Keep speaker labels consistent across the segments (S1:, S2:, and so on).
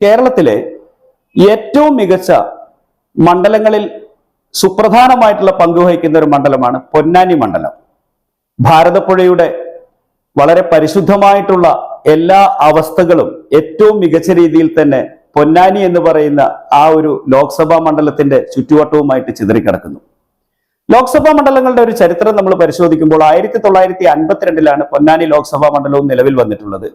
S1: കേരളത്തിലെ ഏറ്റവും മികച്ച മണ്ഡലങ്ങളിൽ സുപ്രധാനമായിട്ടുള്ള പങ്കുവഹിക്കുന്ന ഒരു മണ്ഡലമാണ് പൊന്നാനി മണ്ഡലം. ഭാരതപ്പുഴയുടെ വളരെ പരിശുദ്ധമായിട്ടുള്ള എല്ലാ അവസ്ഥകളും ഏറ്റവും മികച്ച രീതിയിൽ തന്നെ പൊന്നാനി എന്ന് പറയുന്ന ആ ഒരു ലോക്സഭാ മണ്ഡലത്തിന്റെ ചുറ്റുവട്ടവുമായിട്ട് ചിതറിക്കിടക്കുന്നു. ലോക്സഭാ മണ്ഡലങ്ങളുടെ ഒരു ചരിത്രം നമ്മൾ പരിശോധിക്കുമ്പോൾ ആയിരത്തി തൊള്ളായിരത്തി അൻപത്തിരണ്ടിലാണ് പൊന്നാനി ലോക്സഭാ മണ്ഡലവും നിലവിൽ വന്നിട്ടുള്ളത്.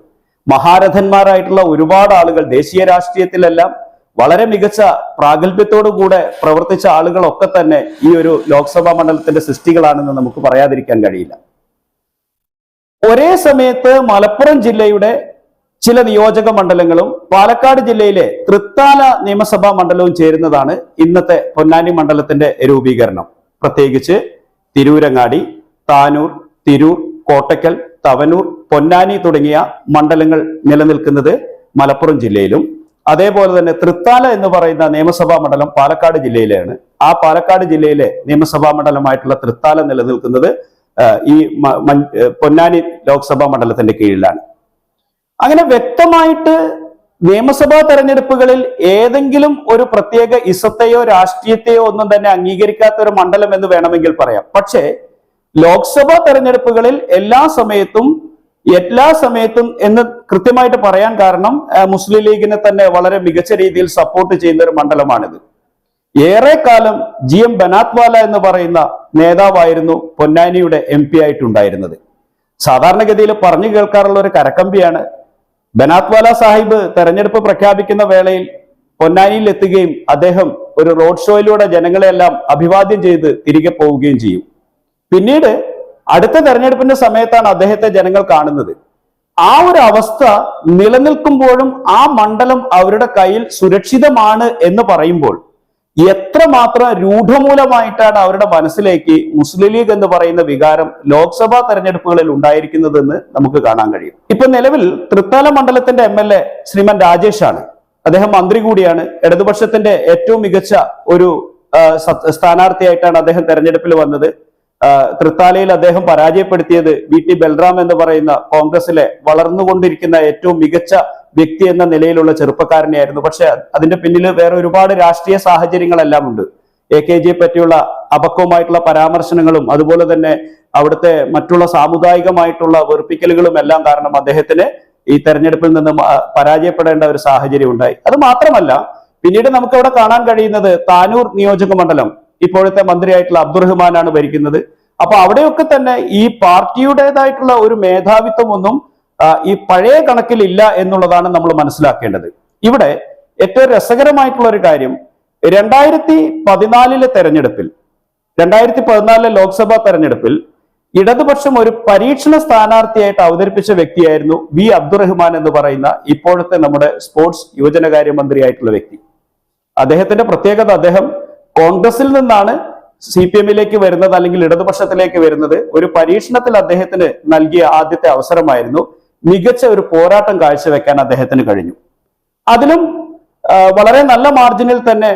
S1: മഹാരഥന്മാരായിട്ടുള്ള ഒരുപാട് ആളുകൾ ദേശീയ രാഷ്ട്രീയത്തിലെല്ലാം വളരെ മികച്ച പ്രാഗൽഭ്യത്തോടുകൂടെ പ്രവർത്തിച്ച ആളുകളൊക്കെ തന്നെ ഈ ഒരു ലോക്സഭാ മണ്ഡലത്തിന്റെ സൃഷ്ടികളാണെന്ന് നമുക്ക് പറയാതിരിക്കാൻ കഴിയില്ല. ഒരേ സമയത്ത് മലപ്പുറം ജില്ലയുടെ ചില നിയോജക മണ്ഡലങ്ങളും പാലക്കാട് ജില്ലയിലെ തൃത്താല നിയമസഭാ മണ്ഡലവും ചേരുന്നതാണ് ഇന്നത്തെ പൊന്നാനി മണ്ഡലത്തിന്റെ രൂപീകരണം. പ്രത്യേകിച്ച് തിരൂരങ്ങാടി താനൂർ തിരൂർ കോട്ടക്കൽ തവനൂർ പൊന്നാനി തുടങ്ങിയ മണ്ഡലങ്ങൾ നിലനിൽക്കുന്നത് മലപ്പുറം ജില്ലയിലും. അതേപോലെ തന്നെ തൃത്താല എന്ന് പറയുന്ന നിയമസഭാ മണ്ഡലം പാലക്കാട് ജില്ലയിലാണ്. ആ പാലക്കാട് ജില്ലയിലെ നിയമസഭാ മണ്ഡലമായിട്ടുള്ള തൃത്താല നിലനിൽക്കുന്നത് ഈ പൊന്നാനി ലോക്സഭാ മണ്ഡലത്തിന്റെ കീഴിലാണ്. അങ്ങനെ വ്യക്തമായിട്ട് നിയമസഭാ തെരഞ്ഞെടുപ്പുകളിൽ ഏതെങ്കിലും ഒരു പ്രത്യേക ഇസത്തെയോ രാഷ്ട്രീയത്തെയോ ഒന്നും തന്നെ അംഗീകരിക്കാത്ത ഒരു മണ്ഡലം എന്ന് വേണമെങ്കിൽ പറയാം. പക്ഷേ ലോക്സഭാ തെരഞ്ഞെടുപ്പുകളിൽ എല്ലാ സമയത്തും എല്ലാ സമയത്തും എന്ന് കൃത്യമായിട്ട് പറയാൻ കാരണം മുസ്ലിം ലീഗിനെ തന്നെ വളരെ മികച്ച രീതിയിൽ സപ്പോർട്ട് ചെയ്യുന്ന ഒരു മണ്ഡലമാണിത്. ഏറെക്കാലം ജി എം ബനാത്വാല എന്ന് പറയുന്ന നേതാവായിരുന്നു പൊന്നാനിയുടെ എം പി ആയിട്ടുണ്ടായിരുന്നത്. സാധാരണഗതിയിൽ പറഞ്ഞു കേൾക്കാറുള്ള ഒരു കരക്കമ്പിയാണ്. ബനാത്വാല സാഹിബ് തെരഞ്ഞെടുപ്പ് പ്രഖ്യാപിക്കുന്ന വേളയിൽ പൊന്നാനിയിൽ എത്തുകയും അദ്ദേഹം ഒരു റോഡ് ഷോയിലൂടെ ജനങ്ങളെല്ലാം അഭിവാദ്യം ചെയ്ത് തിരികെ പോവുകയും ചെയ്യും. പിന്നീട് അടുത്ത തെരഞ്ഞെടുപ്പിന്റെ സമയത്താണ് അദ്ദേഹത്തെ ജനങ്ങൾ കാണുന്നത്. ആ ഒരു അവസ്ഥ നിലനിൽക്കുമ്പോഴും ആ മണ്ഡലം അവരുടെ കയ്യിൽ സുരക്ഷിതമാണ് എന്ന് പറയുമ്പോൾ എത്രമാത്രം രൂഢമൂലമായിട്ടാണ് അവരുടെ മനസ്സിലേക്ക് മുസ്ലിം ലീഗ് എന്ന് പറയുന്ന വികാരം ലോക്സഭാ തെരഞ്ഞെടുപ്പുകളിൽ ഉണ്ടായിരിക്കുന്നതെന്ന് നമുക്ക് കാണാൻ കഴിയും. ഇപ്പൊ നിലവിൽ തൃത്താല മണ്ഡലത്തിന്റെ M L A Sriman Rajesh ആണ് അദ്ദേഹം മന്ത്രി കൂടിയാണ്. ഇടതുപക്ഷത്തിന്റെ ഏറ്റവും മികച്ച ഒരു സ്ഥാനാർത്ഥിയായിട്ടാണ് അദ്ദേഹം തെരഞ്ഞെടുപ്പിൽ വന്നത്. തൃത്താലയിൽ അദ്ദേഹം പരാജയപ്പെടുത്തിയത് വി ടി ബൽറാം എന്ന് പറയുന്ന കോൺഗ്രസിലെ വളർന്നുകൊണ്ടിരിക്കുന്ന ഏറ്റവും മികച്ച വ്യക്തി എന്ന നിലയിലുള്ള ചെറുപ്പക്കാരനെയായിരുന്നു. പക്ഷെ അതിന്റെ പിന്നിൽ വേറെ ഒരുപാട് രാഷ്ട്രീയ സാഹചര്യങ്ങളെല്ലാം ഉണ്ട് എ കെ ജിയെ പറ്റിയുള്ള അപക്വമായിട്ടുള്ള പരാമർശനങ്ങളും അതുപോലെ തന്നെ അവിടുത്തെ മറ്റുള്ള സാമുദായികമായിട്ടുള്ള വെറുപ്പിക്കലുകളും എല്ലാം കാരണം അദ്ദേഹത്തിന് ഈ തെരഞ്ഞെടുപ്പിൽ നിന്ന് പരാജയപ്പെടേണ്ട ഒരു സാഹചര്യം ഉണ്ടായി. അത് മാത്രമല്ല പിന്നീട് നമുക്ക് അവിടെ കാണാൻ കഴിയുന്നത് താനൂർ നിയോജക മണ്ഡലം ഇപ്പോഴത്തെ മന്ത്രിയായിട്ടുള്ള അബ്ദുറഹ്മാനാണ് ഭരിക്കുന്നത്. അപ്പൊ അവിടെയൊക്കെ തന്നെ ഈ പാർട്ടിയുടേതായിട്ടുള്ള ഒരു മേധാവിത്വം ഒന്നും ഈ പഴയ കണക്കിലില്ല എന്നുള്ളതാണ് നമ്മൾ മനസ്സിലാക്കേണ്ടത്. ഇവിടെ ഏറ്റവും രസകരമായിട്ടുള്ള ഒരു കാര്യം രണ്ടായിരത്തി പതിനാലിലെ തെരഞ്ഞെടുപ്പിൽ രണ്ടായിരത്തി പതിനാലിലെ ലോക്സഭാ തെരഞ്ഞെടുപ്പിൽ ഇടതുപക്ഷം ഒരു പരീക്ഷണ സ്ഥാനാർത്ഥിയായിട്ട് അവതരിപ്പിച്ച വ്യക്തിയായിരുന്നു വി അബ്ദുറഹ്മാൻ എന്ന് പറയുന്ന ഇപ്പോഴത്തെ നമ്മുടെ സ്പോർട്സ് യുവജനകാര്യ മന്ത്രിയായിട്ടുള്ള വ്യക്തി. അദ്ദേഹത്തിന്റെ പ്രത്യേകത അദ്ദേഹം കോൺഗ്രസിൽ നിന്നാണ് സി പി എമ്മിലേക്ക് വരുന്നത് അല്ലെങ്കിൽ ഇടതുപക്ഷത്തിലേക്ക് വരുന്നത് ഒരു പരീക്ഷണത്തിൽ അദ്ദേഹത്തിന് നൽകിയ ആദ്യത്തെ അവസരമായിരുന്നു. മികച്ച ഒരു പോരാട്ടം കാഴ്ചവെക്കാൻ അദ്ദേഹത്തിന് കഴിഞ്ഞു. അതിലും വളരെ നല്ല മാർജിനിൽ തന്നെ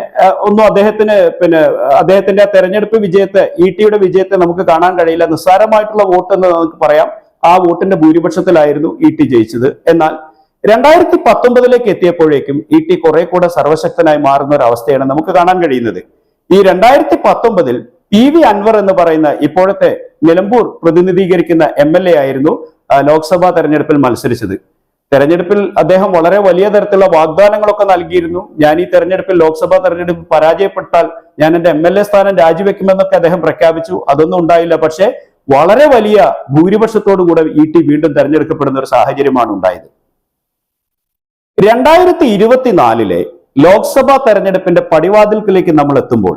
S1: ഒന്നും അദ്ദേഹത്തിന് പിന്നെ അദ്ദേഹത്തിന്റെ തെരഞ്ഞെടുപ്പ് വിജയത്തെ ഇ ടിയുടെ വിജയത്തെ നമുക്ക് കാണാൻ കഴിയില്ല. നിസ്സാരമായിട്ടുള്ള വോട്ട് എന്ന് നമുക്ക് പറയാം. ആ വോട്ടിന്റെ ഭൂരിപക്ഷത്തിലായിരുന്നു ഇ ടി ജയിച്ചത്. എന്നാൽ രണ്ടായിരത്തി പത്തൊമ്പതിലേക്ക് എത്തിയപ്പോഴേക്കും ഇ ടി കുറെ കൂടെ സർവശക്തനായി മാറുന്ന ഒരു അവസ്ഥയാണ് നമുക്ക് കാണാൻ കഴിയുന്നത്. ഈ രണ്ടായിരത്തി പത്തൊമ്പതിൽ പി വി അൻവർ എന്ന് പറയുന്ന ഇപ്പോഴത്തെ നിലമ്പൂർ പ്രതിനിധീകരിക്കുന്ന എം എൽ എ ആയിരുന്നു ലോക്സഭാ തെരഞ്ഞെടുപ്പിൽ മത്സരിച്ചത്. തെരഞ്ഞെടുപ്പിൽ അദ്ദേഹം വളരെ വലിയ തരത്തിലുള്ള വാഗ്ദാനങ്ങളൊക്കെ നൽകിയിരുന്നു. ഞാൻ ഈ തെരഞ്ഞെടുപ്പിൽ ലോക്സഭാ തെരഞ്ഞെടുപ്പ് പരാജയപ്പെട്ടാൽ ഞാൻ എന്റെ എം എൽ എ സ്ഥാനം രാജിവെക്കുമെന്നൊക്കെ അദ്ദേഹം പ്രഖ്യാപിച്ചു. അതൊന്നും ഉണ്ടായില്ല. പക്ഷേ വളരെ വലിയ ഭൂരിപക്ഷത്തോടു കൂടെ ഇ ടി വീണ്ടും തെരഞ്ഞെടുക്കപ്പെടുന്ന ഒരു സാഹചര്യമാണ് ഉണ്ടായത്. രണ്ടായിരത്തി ഇരുപത്തിനാലിലെ ലോക്സഭാ തെരഞ്ഞെടുപ്പിന്റെ പടിവാതിൽക്കിലേക്ക് നമ്മൾ എത്തുമ്പോൾ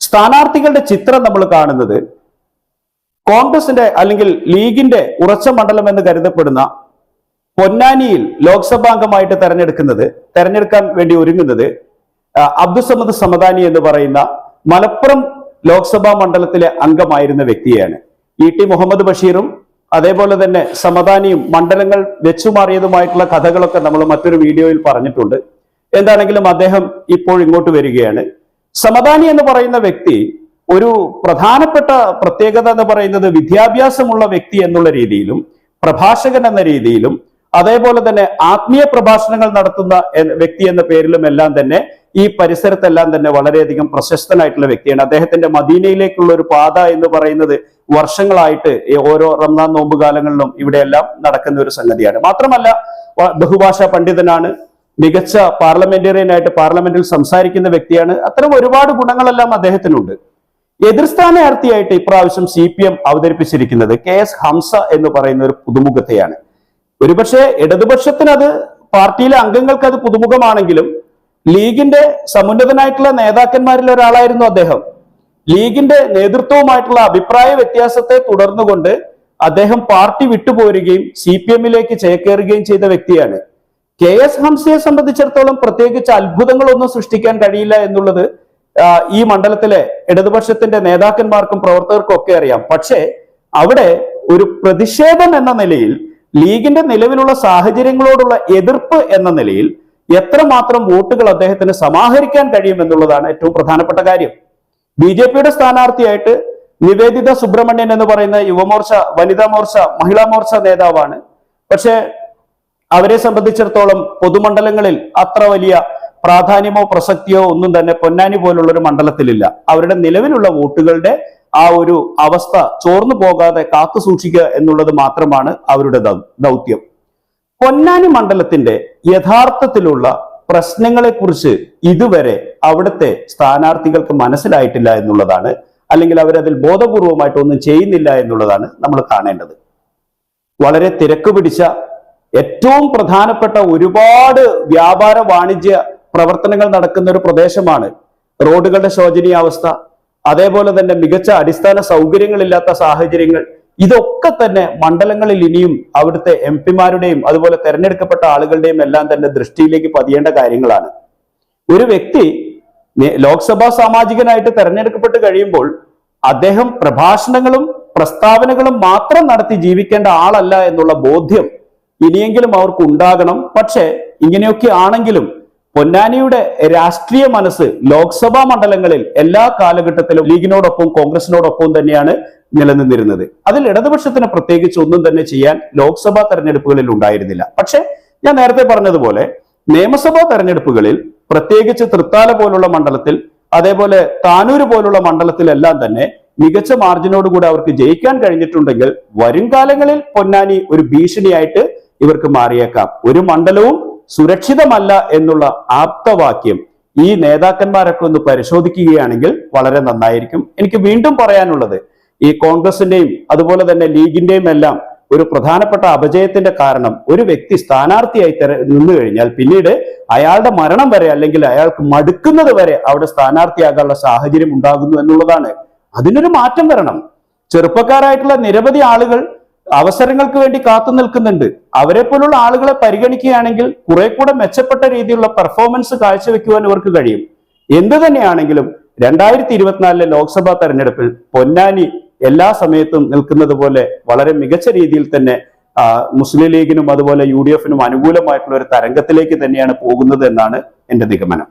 S1: സ്ഥാനാർത്ഥികളുടെ ചിത്രം നമ്മൾ കാണുന്നത് കോൺഗ്രസിന്റെ അല്ലെങ്കിൽ ലീഗിന്റെ ഉറച്ച മണ്ഡലം എന്ന് കരുതപ്പെടുന്ന പൊന്നാനിയിൽ ലോക്സഭാംഗമായിട്ട് തെരഞ്ഞെടുക്കുന്നത് തെരഞ്ഞെടുക്കാൻ വേണ്ടി ഒരുങ്ങുന്നത് അബ്ദുസമദ് സമദാനി എന്ന് പറയുന്ന മലപ്പുറം ലോക്സഭാ മണ്ഡലത്തിലെ അംഗമായിരുന്ന വ്യക്തിയാണ്. ഇ ടി മുഹമ്മദ് ബഷീറും അതേപോലെ തന്നെ സമദാനിയും മണ്ഡലങ്ങൾ വെച്ചുമാറിയതുമായിട്ടുള്ള കഥകളൊക്കെ നമ്മൾ മറ്റൊരു വീഡിയോയിൽ പറഞ്ഞിട്ടുണ്ട്. എന്താണെങ്കിലും അദ്ദേഹം ഇപ്പോൾ ഇങ്ങോട്ട് വരികയാണ്. സമദാനി എന്ന് പറയുന്ന വ്യക്തി ഒരു പ്രധാനപ്പെട്ട പ്രത്യേകത എന്ന് പറയുന്നത് വിദ്യാഭ്യാസമുള്ള വ്യക്തി എന്നുള്ള രീതിയിലും പ്രഭാഷകൻ എന്ന രീതിയിലും അതേപോലെ തന്നെ ആത്മീയ പ്രഭാഷണങ്ങൾ നടത്തുന്ന വ്യക്തി എന്ന പേരിലും എല്ലാം തന്നെ ഈ പരിസരത്തെല്ലാം തന്നെ വളരെയധികം പ്രശസ്തനായിട്ടുള്ള വ്യക്തിയാണ്. അദ്ദേഹത്തിന്റെ മദീനയിലേക്കുള്ള ഒരു പാത എന്ന് പറയുന്നത് വർഷങ്ങളായിട്ട് ഓരോ റംസാൻ നോമ്പ് കാലങ്ങളിലും ഇവിടെയെല്ലാം നടക്കുന്ന ഒരു സംഗതിയാണ്. മാത്രമല്ല ബഹുഭാഷാ പണ്ഡിതനാണ്. മികച്ച പാർലമെന്റേറിയൻ ആയിട്ട് പാർലമെന്റിൽ സംസാരിക്കുന്ന വ്യക്തിയാണ്. അത്തരം ഒരുപാട് ഗുണങ്ങളെല്ലാം അദ്ദേഹത്തിനുണ്ട്. എതിർ സ്ഥാനാർത്ഥിയായിട്ട് ഇപ്രാവശ്യം സി പി എം അവതരിപ്പിച്ചിരിക്കുന്നത് കെ എസ് ഹംസ എന്ന് പറയുന്ന ഒരു പുതുമുഖത്തെയാണ്. ഒരുപക്ഷെ ഇടതുപക്ഷത്തിന് അത് പാർട്ടിയിലെ അംഗങ്ങൾക്ക് അത് പുതുമുഖമാണെങ്കിലും ലീഗിന്റെ സമുന്നതനായിട്ടുള്ള നേതാക്കന്മാരിൽ ഒരാളായിരുന്നു അദ്ദേഹം. ലീഗിന്റെ നേതൃത്വവുമായിട്ടുള്ള അഭിപ്രായ വ്യത്യാസത്തെ തുടർന്നുകൊണ്ട് അദ്ദേഹം പാർട്ടി വിട്ടുപോരുകയും സി പി എമ്മിലേക്ക് ചേക്കേറുകയും ചെയ്ത വ്യക്തിയാണ്. കെ എസ് ഹംസയെ സംബന്ധിച്ചിടത്തോളം പ്രത്യേകിച്ച് അത്ഭുതങ്ങളൊന്നും സൃഷ്ടിക്കാൻ കഴിയില്ല എന്നുള്ളത് ഈ മണ്ഡലത്തിലെ ഇടതുപക്ഷത്തിന്റെ നേതാക്കന്മാർക്കും പ്രവർത്തകർക്കും ഒക്കെ അറിയാം. പക്ഷേ അവിടെ ഒരു പ്രതിഷേധം എന്ന നിലയിൽ ലീഗിന്റെ നിലവിലുള്ള സാഹചര്യങ്ങളോടുള്ള എതിർപ്പ് എന്ന നിലയിൽ എത്രമാത്രം വോട്ടുകൾ അദ്ദേഹത്തിന് സമാഹരിക്കാൻ കഴിയും എന്നുള്ളതാണ് ഏറ്റവും പ്രധാനപ്പെട്ട കാര്യം. ബി ജെ പിയുടെ സ്ഥാനാർത്ഥിയായിട്ട് നിവേദിത സുബ്രഹ്മണ്യൻ എന്ന് പറയുന്ന യുവമോർച്ച വനിതാ മോർച്ച മഹിളാ മോർച്ച നേതാവാണ്. പക്ഷേ അവരെ സംബന്ധിച്ചിടത്തോളം പൊതുമണ്ഡലങ്ങളിൽ അത്ര വലിയ പ്രാധാന്യമോ പ്രസക്തിയോ ഒന്നും തന്നെ പൊന്നാനി പോലുള്ള ഒരു മണ്ഡലത്തിലില്ല. അവരുടെ നിലവിലുള്ള വോട്ടുകളുടെ ആ ഒരു അവസ്ഥ ചോർന്നു പോകാതെ കാത്തു സൂക്ഷിക്കുക എന്നുള്ളത് മാത്രമാണ് അവരുടെ ദൗത്യം. പൊന്നാനി മണ്ഡലത്തിന്റെ യഥാർത്ഥത്തിലുള്ള പ്രശ്നങ്ങളെക്കുറിച്ച് ഇതുവരെ അവിടുത്തെ സ്ഥാനാർത്ഥികൾക്ക് മനസ്സിലായിട്ടില്ല എന്നുള്ളതാണ്. അല്ലെങ്കിൽ അവരതിൽ ബോധപൂർവമായിട്ടൊന്നും ചെയ്യുന്നില്ല എന്നുള്ളതാണ് നമ്മൾ കാണേണ്ടത്. വളരെ തിരക്ക് പിടിച്ച ഏറ്റവും പ്രധാനപ്പെട്ട ഒരുപാട് വ്യാപാര വാണിജ്യ പ്രവർത്തനങ്ങൾ നടക്കുന്ന ഒരു പ്രദേശമാണ് റോഡുകളുടെ ശോചനീയാവസ്ഥ അതേപോലെ തന്നെ മികച്ച അടിസ്ഥാന സൗകര്യങ്ങളില്ലാത്ത സാഹചര്യങ്ങൾ. ഇതൊക്കെ തന്നെ മണ്ഡലങ്ങളിൽ ഇനിയും അവിടുത്തെ എം പിമാരുടെയും അതുപോലെ തെരഞ്ഞെടുക്കപ്പെട്ട ആളുകളുടെയും എല്ലാം തന്നെ ദൃഷ്ടിയിലേക്ക് പതിയേണ്ട കാര്യങ്ങളാണ്. ഒരു വ്യക്തി ലോക്സഭാ സാമാജികനായിട്ട് തെരഞ്ഞെടുക്കപ്പെട്ട് കഴിയുമ്പോൾ അദ്ദേഹം പ്രഭാഷണങ്ങളും പ്രസ്താവനകളും മാത്രം നടത്തി ജീവിക്കേണ്ട ആളല്ല എന്നുള്ള ബോധ്യം ഇനിയെങ്കിലും അവർക്ക് ഉണ്ടാകണം പക്ഷേ ഇങ്ങനെയൊക്കെ ആണെങ്കിലും പൊന്നാനിയുടെ രാഷ്ട്രീയ മനസ്സ് ലോക്സഭാ മണ്ഡലങ്ങളിൽ എല്ലാ കാലഘട്ടത്തിലും ലീഗിനോടൊപ്പം കോൺഗ്രസിനോടൊപ്പം തന്നെയാണ് നിലനിന്നിരുന്നത്. അതിൽ ഇടതുപക്ഷത്തിന് പ്രത്യേകിച്ച് ഒന്നും തന്നെ ചെയ്യാൻ ലോക്സഭാ തെരഞ്ഞെടുപ്പുകളിൽ ഉണ്ടായിരുന്നില്ല. പക്ഷേ ഞാൻ നേരത്തെ പറഞ്ഞതുപോലെ നിയമസഭാ തെരഞ്ഞെടുപ്പുകളിൽ പ്രത്യേകിച്ച് തൃത്താല പോലുള്ള മണ്ഡലത്തിൽ അതേപോലെ താനൂര് പോലുള്ള മണ്ഡലത്തിലെല്ലാം തന്നെ മികച്ച മാർജിനോടുകൂടി അവർക്ക് ജയിക്കാൻ കഴിഞ്ഞിട്ടുണ്ടെങ്കിൽ വരും കാലങ്ങളിൽ പൊന്നാനി ഒരു ഭീഷണിയായിട്ട് ഇവർക്ക് മാറിയേക്കാം. ഒരു മണ്ഡലവും സുരക്ഷിതമല്ല എന്നുള്ള ആപ്തവാക്യം ഈ നേതാക്കന്മാരൊക്കെ ഒന്ന് പരിശോധിക്കുകയാണെങ്കിൽ വളരെ നന്നായിരിക്കും. എനിക്ക് വീണ്ടും പറയാനുള്ളത് ഈ കോൺഗ്രസിന്റെയും അതുപോലെ തന്നെ ലീഗിന്റെയും എല്ലാം ഒരു പ്രധാനപ്പെട്ട അപജയത്തിന്റെ കാരണം ഒരു വ്യക്തി സ്ഥാനാർത്ഥിയായി തെര നിന്നു കഴിഞ്ഞാൽ പിന്നീട് അയാളുടെ മരണം വരെ അല്ലെങ്കിൽ അയാൾക്ക് മടുക്കുന്നത് വരെ അവിടെ സ്ഥാനാർത്ഥിയാകാനുള്ള സാഹചര്യം ഉണ്ടാകുന്നു എന്നുള്ളതാണ്. അതിനൊരു മാറ്റം വരണം. ചെറുപ്പക്കാരായിട്ടുള്ള നിരവധി ആളുകൾ അവസരങ്ങൾക്ക് വേണ്ടി കാത്തു നിൽക്കുന്നുണ്ട്. അവരെ പോലുള്ള ആളുകളെ പരിഗണിക്കുകയാണെങ്കിൽ കുറെ കൂടെ മെച്ചപ്പെട്ട രീതിയിലുള്ള പെർഫോമൻസ് കാഴ്ചവെക്കുവാൻ ഇവർക്ക് കഴിയും. എന്തു തന്നെയാണെങ്കിലും രണ്ടായിരത്തി ഇരുപത്തിനാലിലെ ലോക്സഭാ തെരഞ്ഞെടുപ്പിൽ പൊന്നാനി എല്ലാ സമയത്തും നിൽക്കുന്നത് പോലെ വളരെ മികച്ച രീതിയിൽ തന്നെ മുസ്ലിം ലീഗിനും അതുപോലെ യു ഡി എഫിനും അനുകൂലമായിട്ടുള്ള ഒരു തരംഗത്തിലേക്ക് തന്നെയാണ് പോകുന്നത് എന്നാണ് എന്റെ നിഗമനം.